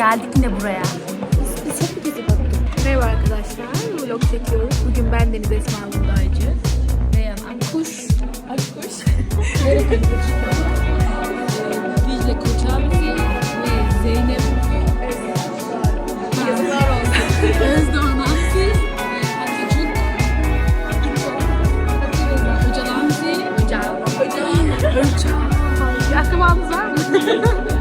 geldik yine buraya. Biz hep gezi baktık. Merhaba arkadaşlar. Vlog çekiyoruz. Bugün ben Deniz Esma Buğdaycı. Reyhan Akkuş. Akkuş. Dicle Koçabesi ve Zeynep Yazıklar olsun. Özdoğan Aksiz. Atatürk. Öcal Hamzi. Öcal. Öcal. Öcal. Bir akrabanız var mı?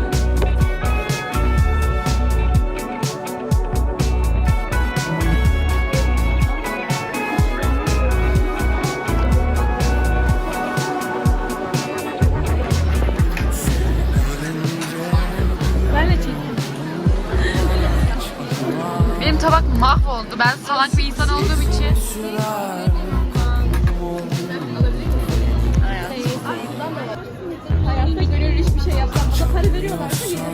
Tabak mahvoldu. Ben salak bir insan olduğum için. Hayatta gönül hiçbir şey yapsam para veriyorlarsa yerim.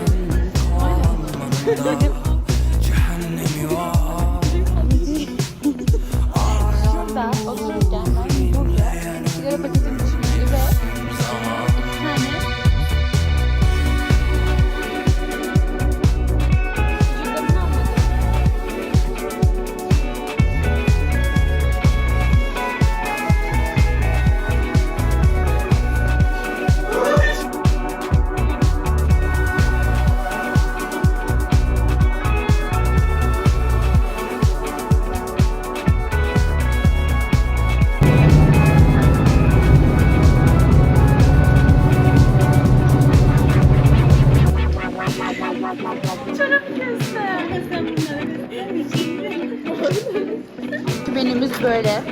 Menümüz böyle.